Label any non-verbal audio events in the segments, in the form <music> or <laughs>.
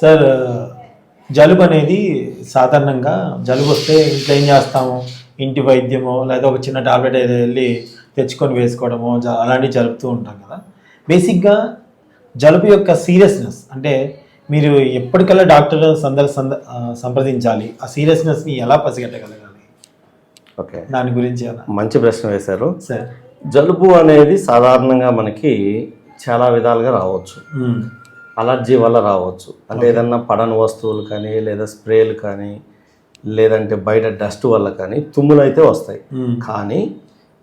Sir జలుబు అనేది సాధారణంగా జలుబు వస్తే ఇంట్లో ఏం చేస్తాము? ఇంటి వైద్యమో లేదా ఒక చిన్న టాబ్లెట్ ఏదో వెళ్ళి తెచ్చుకొని వేసుకోవడమో అలాంటివి జరుపుతూ ఉంటాం కదా. బేసిక్గా జలుబు యొక్క సీరియస్నెస్ అంటే మీరు ఎప్పటికల్లా డాక్టర్ సందర్ సంప్రదించాలి. ఆ సీరియస్నెస్ని ఎలా పసిగట్టగలగాలి? ఓకే. దాని గురించి మంచి ప్రశ్న వేశారు. సార్. జలుబు అనేది సాధారణంగా మనకి చాలా విధాలుగా రావచ్చు. అలర్జీ వల్ల రావచ్చు అంటే ఏదన్నా పడని వస్తువులు కానీ లేదా స్ప్రేలు కానీ లేదంటే బయట డస్ట్ వల్ల కానీ తుమ్ములు అయితే వస్తాయి. కానీ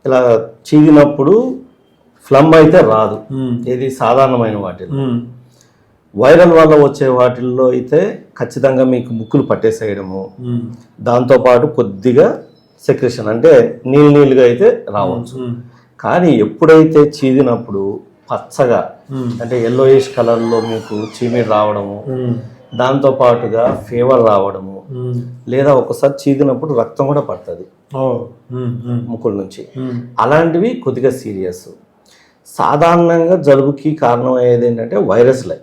ఇలా చీదినప్పుడు ఫ్లమ్ అయితే రాదు. ఇది సాధారణమైన మ్మ్. వైరల్ వల్ల వచ్చే వాటిల్లో అయితే ఖచ్చితంగా మీకు ముక్కులు పట్టేసేయడము. దాంతోపాటు కొద్దిగా సెక్రెషన్ అంటే నీళ్ళు నీళ్ళుగా అయితే రావచ్చు. కానీ ఎప్పుడైతే చీదినప్పుడు పచ్చగా. అంటే ఎల్లోయిష్ కలర్లో మీకు చీమిడి రావడము. దాంతో పాటుగా ఫీవర్ రావడము. లేదా ఒకసారి చీదినప్పుడు రక్తం కూడా పడుతుంది. ముక్కుల నుంచి. అలాంటివి కొద్దిగా సీరియస్ సాధారణంగా జలుబుకి కారణం అయ్యేది ఏంటంటే వైరస్లే.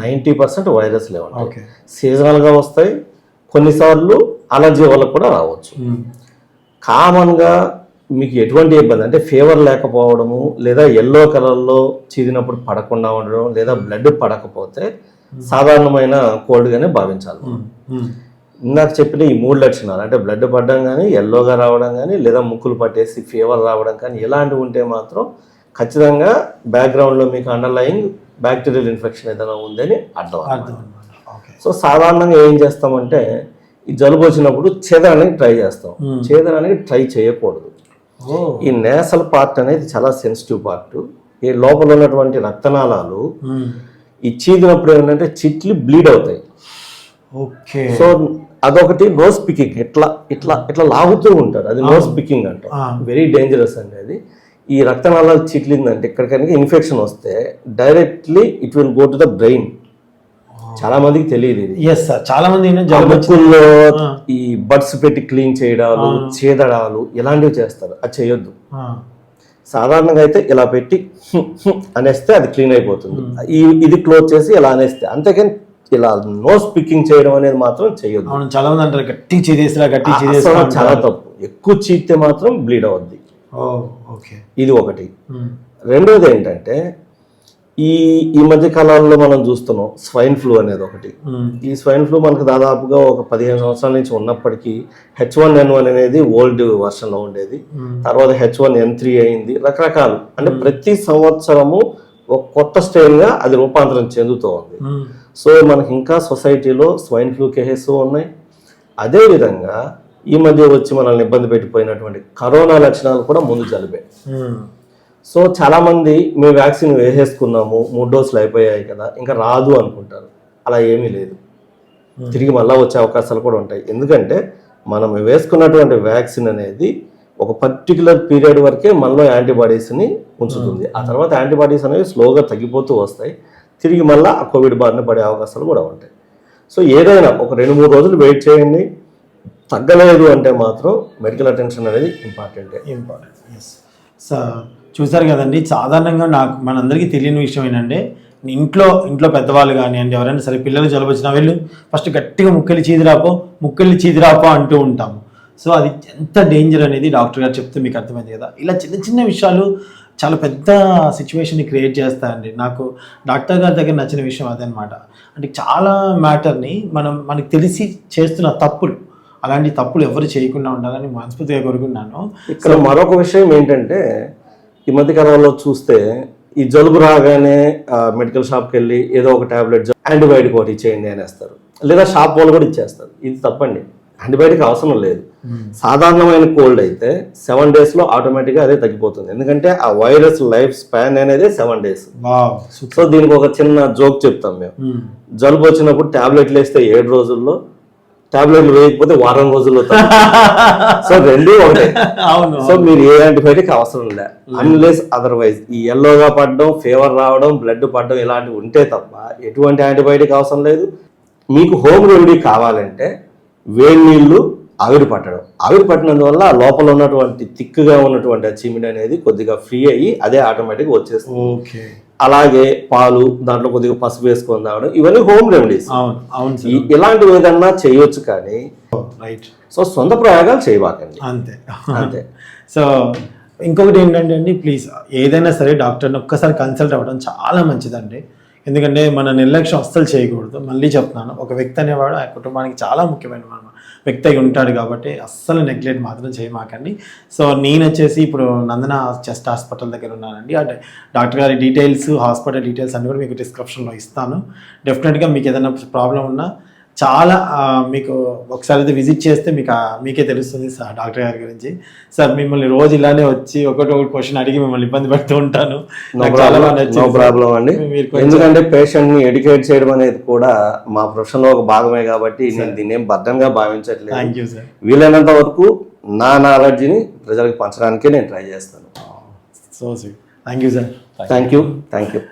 నైంటీ పర్సెంట్ వైరస్లే ఉంటాయి సీజనల్గా వస్తాయి కొన్నిసార్లు అలర్జీ వల్ల కూడా రావచ్చు. కామన్గా మీకు ఎటువంటి ఇబ్బంది? అంటే ఫీవర్ లేకపోవడము లేదా ఎల్లో కలర్లో చీదినప్పుడు పడకుండా ఉండడం లేదా బ్లడ్ పడకపోతే సాధారణమైన కోల్డ్గానే భావించాలి. ఇందాక చెప్పిన ఈ మూడు లక్షణాలు అంటే బ్లడ్ పడడం కానీ ఎల్లోగా రావడం కానీ లేదా ముక్కులు పట్టేసి ఫీవర్ రావడం కానీ ఇలాంటివి ఉంటే మాత్రం ఖచ్చితంగా బ్యాక్గ్రౌండ్లో మీకు అండర్లయింగ్ బ్యాక్టీరియల్ ఇన్ఫెక్షన్ ఏదైనా ఉందని అర్థం సో సాధారణంగా ఏం చేస్తామంటే ఈ జలుబు వచ్చినప్పుడు చేదడానికి ట్రై చేస్తాం. చేదడానికి ట్రై చేయకూడదు. ఈ నేసల్ పార్ట్ అనేది చాలా సెన్సిటివ్ పార్ట్. ఈ లోపల ఉన్నటువంటి రక్తనాళాలు. ఈ చీదినప్పుడు ఏంటంటే చిట్లి బ్లీడ్ అవుతాయి. ఓకే. సో అదొకటి నోస్ పికింగ్. ఇట్లా ఇట్లా ఇట్లా లాగుతూ ఉంటారు. అది నోస్ పికింగ్ అంటాం. వెరీ డేంజరస్ అండి అది. ఈ రక్తనాళాలు చిట్లిందంటే ఇక్కడ కనుక ఇన్ఫెక్షన్ వస్తే directly it will go to the brain. చాలా మందికి తెలియదు ఇది. ఎస్ సార్ చాలా మంది ఏంటంటే ఆ జలుబు వచ్చి- ముక్కుల్లో ఆ. ఈ బడ్స్ పెట్టి క్లీన్ చేయడాలు చేదడాలు ఇలాంటివి చేస్తారు. అది చేయొద్దు. సాధారణంగా అయితే ఇలా పెట్టి అనేస్తే అది క్లీన్ అయిపోతుంది. ఈ ఇది క్లోజ్ చేసి ఇలా అనేస్తే అంతేకాని ఇలా నోస్ పికింగ్ చేయడం అనేది మాత్రం చేయొద్దు. చాలా మంది అంటారు గట్టి చీదేసిరా గట్టి చాలా తప్పు. ఎక్కువ చీస్తే మాత్రం బ్లీడ్ అవుద్ది. ఓకే. ఇది ఒకటి. రెండోది ఏంటంటే ఈ ఈ మధ్య కాలాల్లో మనం చూస్తున్నాం స్వైన్ ఫ్లూ అనేది ఒకటి. ఈ స్వైన్ ఫ్లూ మనకు దాదాపుగా ఒక పదిహేను సంవత్సరాల నుంచి ఉన్నప్పటికీ హెచ్ వన్ ఎన్ వన్ అనేది ఓల్డ్ వర్షన్లో ఉండేది. తర్వాత హెచ్ వన్ ఎన్ త్రీ అయింది రకరకాలు అంటే ప్రతి సంవత్సరము ఒక కొత్త స్టైల్గా అది రూపాంతరం చెందుతూ ఉంది. సో మనకి ఇంకా సొసైటీలో స్వైన్ ఫ్లూ కేసెస్ ఉన్నాయి అదేవిధంగా ఈ మధ్య వచ్చి మనల్ని ఇబ్బంది పెట్టిపోయినటువంటి కరోనా లక్షణాలు కూడా ముందు మ్మ్. సో చాలామంది మేము వ్యాక్సిన్ వేసేసుకున్నాము మూడు డోసులు అయిపోయాయి కదా ఇంకా రాదు అనుకుంటారు. అలా ఏమీ లేదు. తిరిగి మళ్ళా వచ్చే అవకాశాలు కూడా ఉంటాయి. ఎందుకంటే మనం వేసుకున్నటువంటి వ్యాక్సిన్ అనేది ఒక పర్టికులర్ పీరియడ్ వరకే మనలో యాంటీబాడీస్ని ఉంచుతుంది. ఆ తర్వాత యాంటీబాడీస్ అనేవి స్లోగా తగ్గిపోతూ వస్తాయి. తిరిగి మళ్ళీ ఆ కోవిడ్ బారిన పడే అవకాశాలు కూడా ఉంటాయి. సో ఏదైనా ఒక రెండు మూడు రోజులు వెయిట్ చేయండి. తగ్గలేదు అంటే మాత్రం మెడికల్ అటెన్షన్ అనేది ఇంపార్టెంటే. ఇంపార్టెంట్. చూసారు కదండి. సాధారణంగా నాకు మనందరికీ తెలియని విషయం ఏంటంటే ఇంట్లో ఇంట్లో పెద్దవాళ్ళు కానివ్వండి ఎవరైనా సరే పిల్లలు జలుబు వచ్చినా వెళ్ళు ఫస్ట్ గట్టిగా ముక్కలు చీదిరాపో ముక్కలు చీదిరాపో అంటూ ఉంటాము. సో అది ఎంత డేంజర్ అనేది డాక్టర్ గారు చెప్తే మీకు అర్థమైంది కదా. ఇలా చిన్న చిన్న విషయాలు చాలా పెద్ద సిచ్యువేషన్ని క్రియేట్ చేస్తాయండి. నాకు డాక్టర్ గారి దగ్గర నచ్చిన విషయం అదనమాట. అంటే చాలా మ్యాటర్ని మనం మనకు తెలిసి చేస్తున్న తప్పులు అలాంటి తప్పులు ఎవరు చేయకుండా ఉండాలని మనస్ఫూర్తిగా కోరుకున్నాను ఇక్కడ మరొక విషయం ఏంటంటే ఈ మధ్య కాలంలో చూస్తే ఈ జలుబు రాగానే మెడికల్ షాప్కి వెళ్ళి ఏదో ఒక టాబ్లెట్ యాంటీబయాటిక్ ఒకటి ఇచ్చేయండి అనేస్తారు. లేదా షాప్ వాళ్ళు కూడా ఇచ్చేస్తారు. ఇది తప్పండి. యాంటీబయాటిక్ అవసరం లేదు. సాధారణమైన కోల్డ్ అయితే సెవెన్ డేస్లో ఆటోమేటిక్గా అదే తగ్గిపోతుంది. ఎందుకంటే ఆ వైరస్ లైఫ్ స్పాన్ అనేది సెవెన్ డేస్. సో దీనికి ఒక చిన్న జోక్ చెప్తాం మేము. జలుబు వచ్చినప్పుడు టాబ్లెట్లు వేస్తే ఏడు రోజుల్లో టాబ్లెట్లు వేయకపోతే వారం రోజుల్లో. <laughs> సో రెండు ఒకటే. అవును సో మీరు ఏ యాంటీబయాటిక్ అవసరం లే. అన్లెస్ అదర్వైజ్ ఈ ఎల్లోగా పడడం ఫీవర్ రావడం బ్లడ్ పడడం ఇలాంటివి ఉంటే తప్ప ఎటువంటి యాంటీబయాటిక్ అవసరం లేదు. మీకు హోమ్ రెమెడీ కావాలంటే వేడి నీళ్ళు ఆవిరి పట్టడం. ఆవిరి పట్టినందువల్ల లోపల ఉన్నటువంటి థిక్గా ఉన్నటువంటి చీమిడి అనేది కొద్దిగా ఫ్రీ అయ్యి అదే ఆటోమేటిక్గా వచ్చేస్తుంది. ఓకే. అలాగే పాలు దాంట్లో కొద్దిగా పసుపు వేసుకొని తాగడం ఇవన్నీ హోమ్ రెమెడీస్. ఇలాంటివి ఏదన్నా చేయొచ్చు కానీ రైట్ సో సొంత ప్రయోగాలు చేయబాకండి. అంతే. అంతే. <laughs> సో ఇంకొకటి ఏంటంటే అండి ప్లీజ్ ఏదైనా సరే డాక్టర్ని ఒక్కసారి కన్సల్ట్ అవ్వడం చాలా మంచిదండి. ఎందుకంటే మన నిర్లక్ష్యం అస్సలు చేయకూడదు. మళ్ళీ చెప్తున్నాను ఒక వ్యక్తి అనేవాడు ఆ కుటుంబానికి చాలా ముఖ్యమైన మన వ్యక్తి అయి ఉంటాడు కాబట్టి అస్సలు నెగ్లెక్ట్ మాత్రం చేయమాకండి. సో నేను వచ్చేసి ఇప్పుడు నందన చెస్ట్ హాస్పిటల్ దగ్గర ఉన్నానండి. అంటే డాక్టర్ గారి డీటెయిల్స్ హాస్పిటల్ డీటెయిల్స్ అన్ని కూడా మీకు డిస్క్రిప్షన్లో ఇస్తాను. డెఫినెట్గా మీకు ఏదైనా ప్రాబ్లం ఉన్నా చాలా మీకు ఒకసారి అయితే విజిట్ చేస్తే మీకు మీకే తెలుస్తుంది సార్ డాక్టర్ గారి గురించి. సార్ మిమ్మల్ని రోజు ఇలానే వచ్చి ఒకటి ఒకటి క్వశ్చన్ అడిగి మిమ్మల్ని ఇబ్బంది పెడుతూ ఉంటాను. ప్రాబ్లం అండి. ఎందుకంటే పేషెంట్ని ఎడ్యుకేట్ చేయడం అనేది కూడా మా ప్రొఫెషన్లో ఒక భాగమే కాబట్టి నేను దీన్ని ఏం బద్దంగా భావించట్లేదు. థ్యాంక్ యూ సార్ వీలైనంత వరకు నా నాలెడ్జిని ప్రజలకు పంచడానికే నేను ట్రై చేస్తాను. So thank you sir thank you thank you